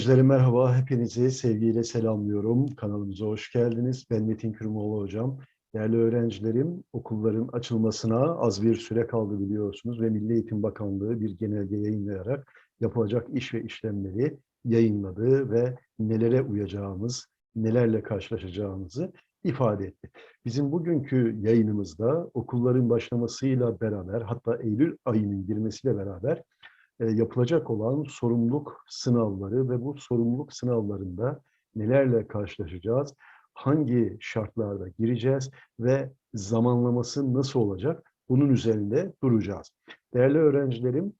Öğrencilerim merhaba, hepinizi sevgiyle selamlıyorum. Kanalımıza hoş geldiniz. Ben Metin Kürmoğlu hocam. Değerli öğrencilerim, okulların açılmasına az bir süre kaldı biliyorsunuz ve Milli Eğitim Bakanlığı bir genelge yayınlayarak yapılacak iş ve işlemleri yayınladı ve nelere uyacağımız, nelerle karşılaşacağımızı ifade etti. Bizim bugünkü yayınımızda okulların başlamasıyla beraber hatta Eylül ayının girmesiyle beraber yapılacak olan sorumluluk sınavları ve bu sorumluluk sınavlarında nelerle karşılaşacağız, hangi şartlarda gireceğiz ve zamanlaması nasıl olacak bunun üzerinde duracağız. Değerli öğrencilerim,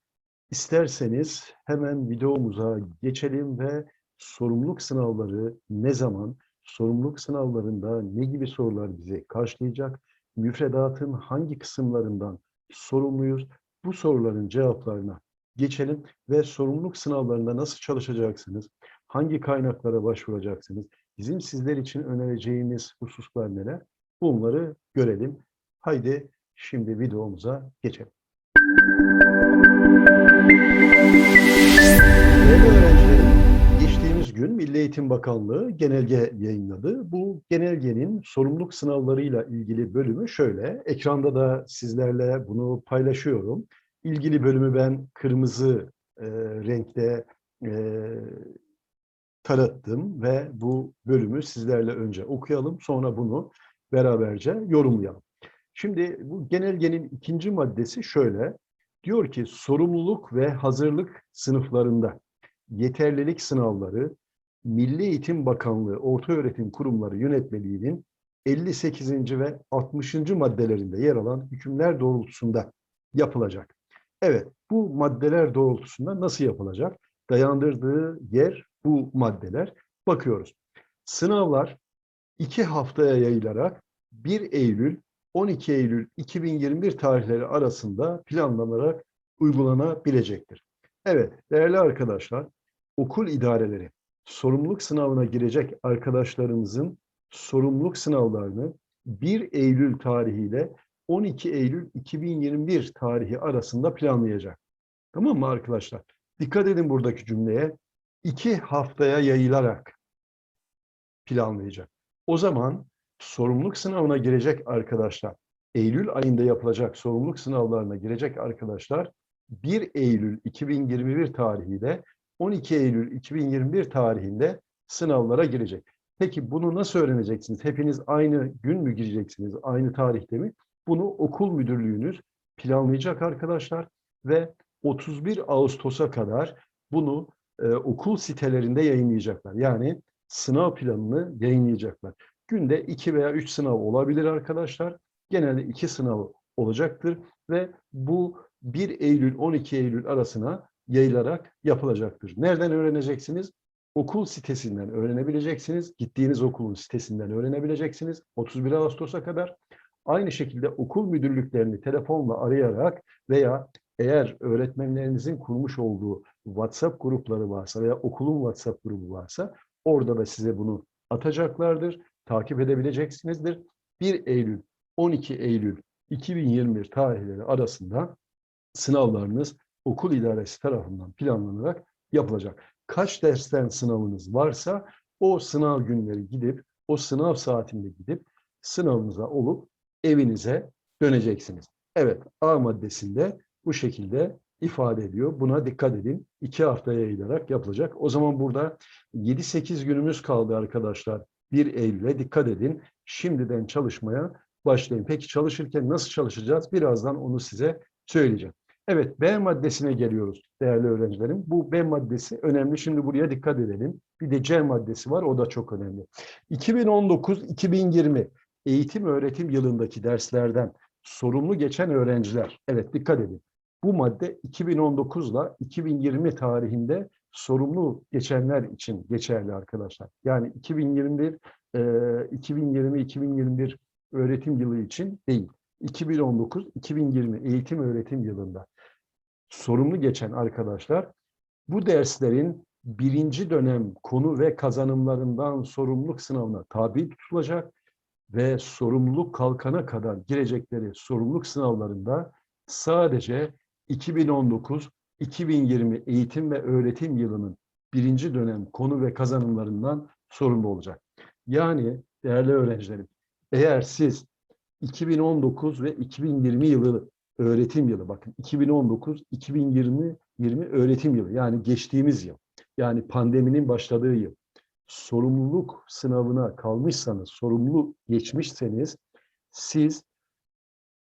isterseniz hemen videomuza geçelim ve sorumluluk sınavları ne zaman, sorumluluk sınavlarında ne gibi sorular bizi karşılayacak, müfredatın hangi kısımlarından sorumluyuz, bu soruların cevaplarına geçelim ve sorumluluk sınavlarında nasıl çalışacaksınız, hangi kaynaklara başvuracaksınız, bizim sizler için önereceğimiz hususlar neler, bunları görelim. Haydi şimdi videomuza geçelim. Değerli öğrencilerim, geçtiğimiz gün Milli Eğitim Bakanlığı genelge yayınladı. Bu genelgenin sorumluluk sınavlarıyla ilgili bölümü şöyle, ekranda da sizlerle bunu paylaşıyorum. İlgili bölümü ben kırmızı e, renkte e, tarattım ve bu bölümü sizlerle önce okuyalım, sonra bunu beraberce yorumlayalım. Şimdi bu genelgenin ikinci maddesi şöyle, diyor ki sorumluluk ve hazırlık sınıflarında yeterlilik sınavları Milli Eğitim Bakanlığı Ortaöğretim Kurumları Yönetmeliği'nin 58. ve 60. maddelerinde yer alan hükümler doğrultusunda yapılacak. Evet, bu maddeler doğrultusunda nasıl yapılacak? Dayandırdığı yer bu maddeler. Bakıyoruz. Sınavlar iki haftaya yayılarak 1 Eylül 12 Eylül 2021 tarihleri arasında planlanarak uygulanabilecektir. Evet, değerli arkadaşlar, okul idareleri sorumluluk sınavına girecek arkadaşlarımızın sorumluluk sınavlarını 1 Eylül tarihiyle 12 Eylül 2021 tarihi arasında planlayacak. Tamam mı arkadaşlar? Dikkat edin buradaki cümleye. İki haftaya yayılarak planlayacak. O zaman sorumluluk sınavına girecek arkadaşlar, Eylül ayında yapılacak sorumluluk sınavlarına girecek arkadaşlar 1 Eylül 2021 tarihiyle 12 Eylül 2021 tarihinde sınavlara girecek. Peki bunu nasıl öğreneceksiniz? Hepiniz aynı gün mü gireceksiniz? Aynı tarihte mi? Bunu okul müdürlüğünüz planlayacak arkadaşlar ve 31 Ağustos'a kadar bunu e, okul sitelerinde yayınlayacaklar. Yani sınav planını yayınlayacaklar. Günde 2 veya 3 sınav olabilir arkadaşlar. Genelde 2 sınav olacaktır ve bu 1 Eylül 12 Eylül arasına yayılarak yapılacaktır. Nereden öğreneceksiniz? Okul sitesinden öğrenebileceksiniz. Gittiğiniz okulun sitesinden öğrenebileceksiniz. 31 Ağustos'a kadar. Aynı şekilde okul müdürlüklerini telefonla arayarak veya eğer öğretmenlerinizin kurmuş olduğu WhatsApp grupları varsa veya okulun WhatsApp grubu varsa orada da size bunu atacaklardır. Takip edebileceksinizdir. 1 Eylül, 12 Eylül 2021 tarihleri arasında sınavlarınız okul idaresi tarafından planlanarak yapılacak. Kaç dersten sınavınız varsa o sınav günleri gidip, o sınav saatinde gidip sınavınıza olup evinize döneceksiniz. Evet, A maddesinde bu şekilde ifade ediyor. Buna dikkat edin. İki haftaya yayılarak yapılacak. O zaman burada 7-8 günümüz kaldı arkadaşlar. 1 Eylül'e dikkat edin. Şimdiden çalışmaya başlayın. Peki çalışırken nasıl çalışacağız? Birazdan onu size söyleyeceğim. Evet, B maddesine geliyoruz değerli öğrencilerim. Bu B maddesi önemli. Şimdi buraya dikkat edelim. Bir de C maddesi var, o da çok önemli. 2019-2020 eğitim öğretim yılındaki derslerden sorumlu geçen öğrenciler, evet dikkat edin. Bu madde 2019 ile 2020 tarihinde sorumlu geçenler için geçerli arkadaşlar. Yani 2021, 2020-2021 öğretim yılı için değil. 2019-2020 eğitim öğretim yılında sorumlu geçen arkadaşlar bu derslerin birinci dönem konu ve kazanımlarından sorumluluk sınavına tabi tutulacak ve sorumluluk kalkana kadar girecekleri sorumluluk sınavlarında sadece 2019-2020 eğitim ve öğretim yılının birinci dönem konu ve kazanımlarından sorumlu olacak. Yani değerli öğrencilerim, eğer siz 2019 ve 2020 yılı öğretim yılı, bakın 2019, 2020 20 öğretim yılı yani geçtiğimiz yıl, yani pandeminin başladığı yıl, sorumluluk sınavına kalmışsanız, sorumlu geçmişseniz siz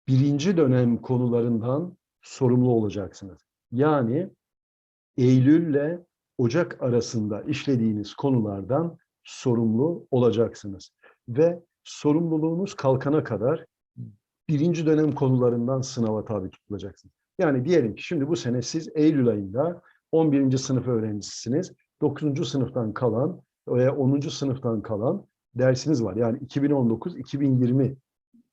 birinci dönem konularından sorumlu olacaksınız. Yani Eylül ile Ocak arasında işlediğiniz konulardan sorumlu olacaksınız. Ve sorumluluğunuz kalkana kadar birinci dönem konularından sınava tabi tutulacaksınız. Yani diyelim ki şimdi bu sene siz Eylül ayında 11. sınıf öğrencisisiniz. 9. sınıftan kalan veya 10. sınıftan kalan dersiniz var. Yani 2019-2020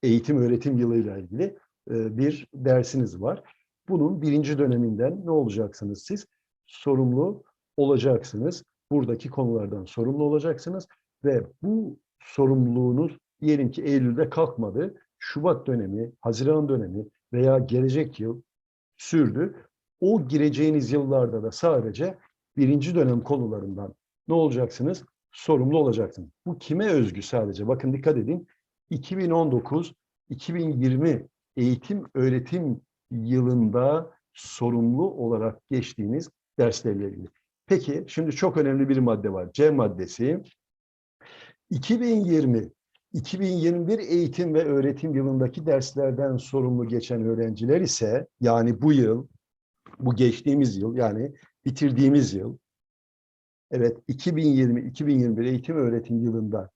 eğitim öğretim yılıyla ilgili e, bir dersiniz var. Bunun birinci döneminden ne olacaksınız siz? Sorumlu olacaksınız. Buradaki konulardan sorumlu olacaksınız ve bu sorumluluğunuz diyelim ki Eylül'de kalkmadı. Şubat dönemi, Haziran dönemi veya gelecek yıl sürdü. O gireceğiniz yıllarda da sadece birinci dönem konularından ne olacaksınız? Sorumlu olacaksınız. Bu kime özgü sadece? Bakın dikkat edin. 2019-2020 eğitim öğretim yılında sorumlu olarak geçtiğiniz derslerle ilgili. Peki şimdi çok önemli bir madde var. C maddesi. 2020 2021 eğitim ve öğretim yılındaki derslerden sorumlu geçen öğrenciler ise yani bu yıl, bu geçtiğimiz yıl yani bitirdiğimiz yıl evet 2020-2021 eğitim öğretim yılında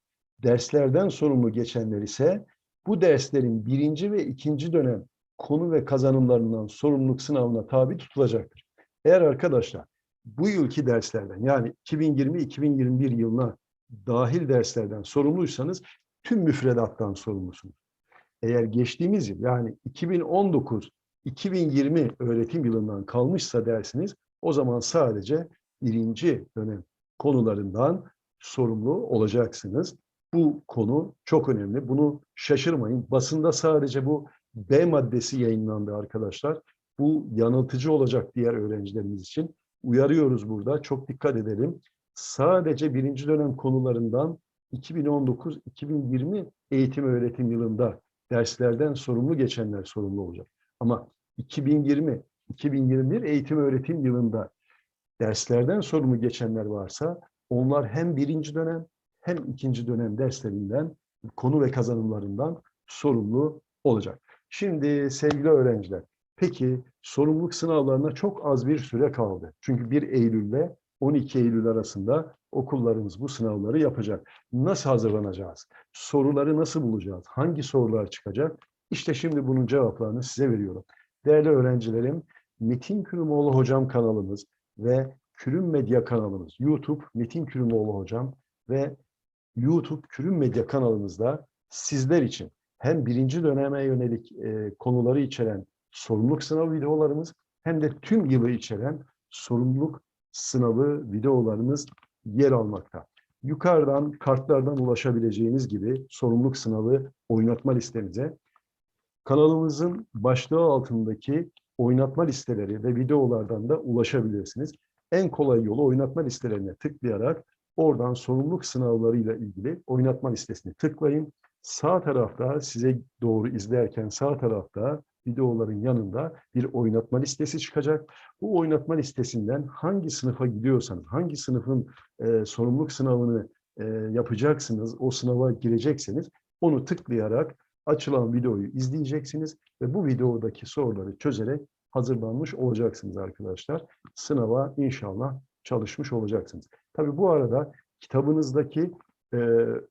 derslerden sorumlu geçenler ise bu derslerin birinci ve ikinci dönem konu ve kazanımlarından sorumluluk sınavına tabi tutulacaktır. Eğer arkadaşlar bu yılki derslerden yani 2020-2021 yılına dahil derslerden sorumluysanız tüm müfredattan sorumlusunuz. Eğer geçtiğimiz yıl yani 2019-2020 öğretim yılından kalmışsa dersiniz o zaman sadece birinci dönem konularından sorumlu olacaksınız. Bu konu çok önemli. Bunu şaşırmayın. Basında sadece bu B maddesi yayınlandı arkadaşlar. Bu yanıltıcı olacak diğer öğrencilerimiz için. Uyarıyoruz burada. Çok dikkat edelim. Sadece birinci dönem konularından 2019-2020 eğitim öğretim yılında derslerden sorumlu geçenler sorumlu olacak. Ama 2020-2021 eğitim öğretim yılında derslerden sorumlu geçenler varsa onlar hem birinci dönem hem ikinci dönem derslerinden, konu ve kazanımlarından sorumlu olacak. Şimdi sevgili öğrenciler, peki sorumluluk sınavlarına çok az bir süre kaldı. Çünkü 1 Eylül ile 12 Eylül arasında okullarımız bu sınavları yapacak. Nasıl hazırlanacağız? Soruları nasıl bulacağız? Hangi sorular çıkacak? İşte şimdi bunun cevaplarını size veriyorum. Değerli öğrencilerim, Metin Kürümoğlu Hocam kanalımız ve Kürüm Medya kanalımız, YouTube Metin Kürümoğlu Hocam ve YouTube Kürüm Medya kanalımızda sizler için hem birinci döneme yönelik e, konuları içeren sorumluluk sınavı videolarımız hem de tüm yılı içeren sorumluluk sınavı videolarımız yer almakta. Yukarıdan kartlardan ulaşabileceğiniz gibi sorumluluk sınavı oynatma listemize kanalımızın başlığı altındaki oynatma listeleri ve videolardan da ulaşabilirsiniz. En kolay yolu oynatma listelerine tıklayarak oradan sorumluluk sınavlarıyla ilgili oynatma listesini tıklayın. Sağ tarafta size doğru izlerken sağ tarafta videoların yanında bir oynatma listesi çıkacak. Bu oynatma listesinden hangi sınıfa gidiyorsanız, hangi sınıfın e, sorumluluk sınavını e, yapacaksınız, o sınava girecekseniz onu tıklayarak açılan videoyu izleyeceksiniz ve bu videodaki soruları çözerek hazırlanmış olacaksınız arkadaşlar. Sınava inşallah çalışmış olacaksınız. Tabii bu arada kitabınızdaki e,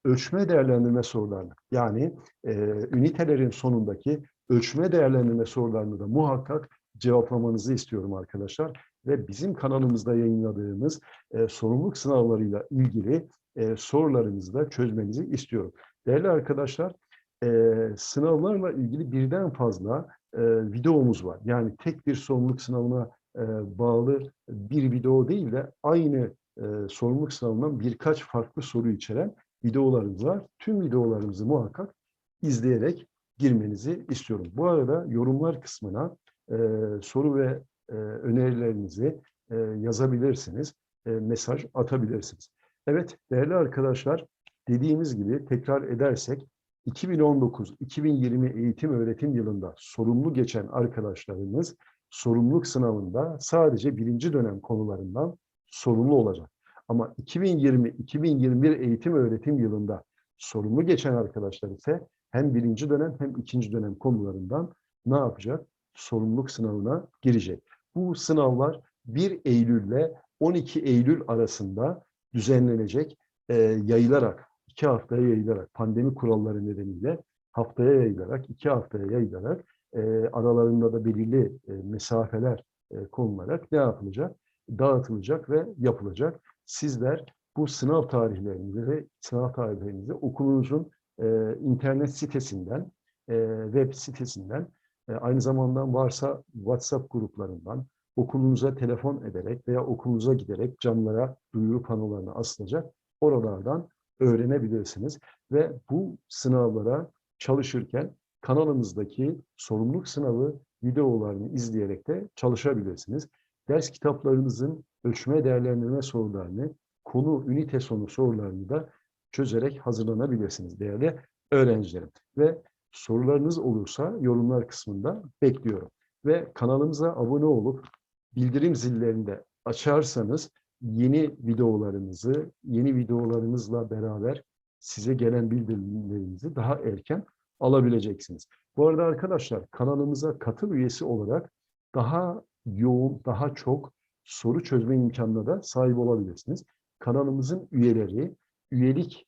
ölçme değerlendirme sorularını yani e, ünitelerin sonundaki ölçme değerlendirme sorularını da muhakkak cevaplamanızı istiyorum arkadaşlar. Ve bizim kanalımızda yayınladığımız e, sorumluluk sınavlarıyla ilgili e, sorularınızı da çözmenizi istiyorum. Değerli arkadaşlar, e, sınavlarla ilgili birden fazla e, videomuz var. Yani tek bir sorumluluk sınavına e, bağlı bir video değil de aynı e, sorumluluk sınavından birkaç farklı soru içeren videolarımız var. Tüm videolarımızı muhakkak izleyerek girmenizi istiyorum. Bu arada yorumlar kısmına e, soru ve e, önerilerinizi e, yazabilirsiniz. e, mesaj atabilirsiniz. Evet değerli arkadaşlar dediğimiz gibi tekrar edersek 2019-2020 eğitim öğretim yılında sorumlu geçen arkadaşlarımız sorumluluk sınavında sadece birinci dönem konularından sorumlu olacak. Ama 2020-2021 eğitim öğretim yılında sorumlu geçen arkadaşlar ise hem birinci dönem hem ikinci dönem konularından ne yapacak? Sorumluluk sınavına girecek. Bu sınavlar 1 Eylül ile 12 Eylül arasında düzenlenecek, e, yayılarak, iki haftaya yayılarak, pandemi kuralları nedeniyle haftaya yayılarak, iki haftaya yayılarak, e, aralarında da belirli e, mesafeler e, konularak ne yapılacak? Dağıtılacak ve yapılacak. Sizler bu sınav tarihlerinizi ve sınav tarihlerinizi okulunuzun e, internet sitesinden, e, web sitesinden, e, aynı zamanda varsa WhatsApp gruplarından, okulunuza telefon ederek veya okulunuza giderek camlara duyuru panolarına asılacak oralardan öğrenebilirsiniz. Ve bu sınavlara çalışırken kanalımızdaki sorumluluk sınavı videolarını izleyerek de çalışabilirsiniz. Ders kitaplarınızın ölçme değerlendirme sorularını, konu ünite sonu sorularını da çözerek hazırlanabilirsiniz değerli öğrencilerim. Ve sorularınız olursa yorumlar kısmında bekliyorum. Ve kanalımıza abone olup bildirim zillerini de açarsanız yeni videolarımızı, yeni videolarımızla beraber size gelen bildirimlerinizi daha erken alabileceksiniz. Bu arada arkadaşlar kanalımıza katıl üyesi olarak daha yoğun, daha çok soru çözme imkanına da sahip olabilirsiniz. Kanalımızın üyeleri üyelik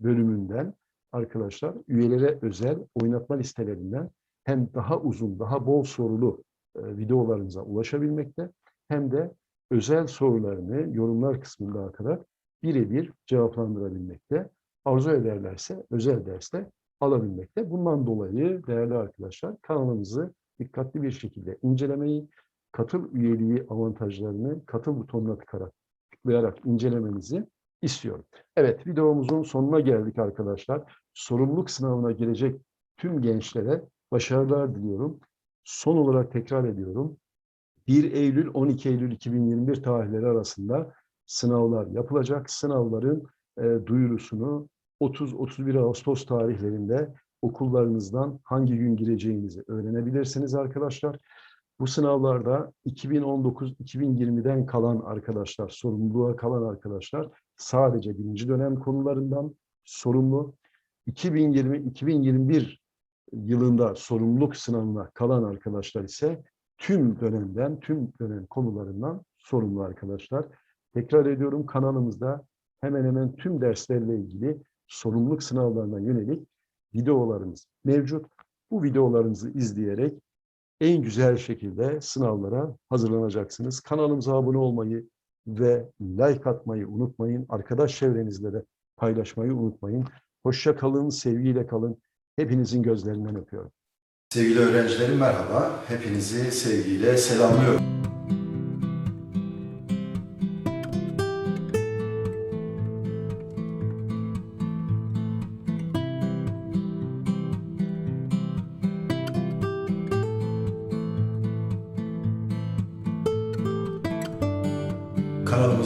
bölümünden arkadaşlar üyelere özel oynatma listelerinden hem daha uzun, daha bol sorulu e, videolarınıza ulaşabilmekte hem de özel sorularını yorumlar kısmında kadar birebir cevaplandırabilmekte. Arzu ederlerse özel derste alabilmekte. Bundan dolayı değerli arkadaşlar kanalımızı dikkatli bir şekilde incelemeyi, katıl üyeliği avantajlarını katıl butonuna tıkarak, tıklayarak incelemenizi istiyorum. Evet videomuzun sonuna geldik arkadaşlar. Sorumluluk sınavına girecek tüm gençlere başarılar diliyorum. Son olarak tekrar ediyorum. 1 Eylül 12 Eylül 2021 tarihleri arasında sınavlar yapılacak. Sınavların e, duyurusunu 30-31 Ağustos tarihlerinde okullarınızdan hangi gün gireceğinizi öğrenebilirsiniz arkadaşlar. Bu sınavlarda 2019-2020'den kalan arkadaşlar, sorumluluğa kalan arkadaşlar sadece birinci dönem konularından sorumlu. 2020-2021 yılında sorumluluk sınavına kalan arkadaşlar ise tüm dönemden, tüm dönem konularından sorumlu arkadaşlar. Tekrar ediyorum kanalımızda hemen hemen tüm derslerle ilgili sorumluluk sınavlarına yönelik videolarımız mevcut. Bu videolarımızı izleyerek en güzel şekilde sınavlara hazırlanacaksınız. Kanalımıza abone olmayı ve like atmayı unutmayın. Arkadaş çevrenizle de paylaşmayı unutmayın. Hoşça kalın, sevgiyle kalın. Hepinizin gözlerinden öpüyorum. Sevgili öğrencilerim merhaba. Hepinizi sevgiyle selamlıyorum.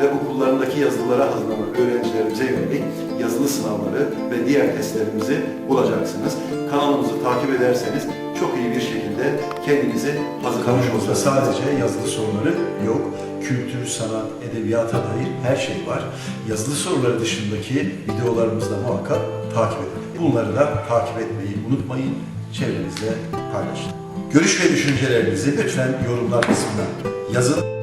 ve okullarındaki yazılılara hazırlanan öğrencilerimize yönelik yazılı sınavları ve diğer testlerimizi bulacaksınız. Kanalımızı takip ederseniz çok iyi bir şekilde kendinizi hazırlamış olursunuz. Sadece yazılı soruları yok. Kültür, sanat, edebiyata dair her şey var. Yazılı soruları dışındaki videolarımızı da muhakkak takip edin. Bunları da takip etmeyi unutmayın. Çevrenizde paylaşın. Görüş ve düşüncelerinizi lütfen yorumlar kısmına yazın.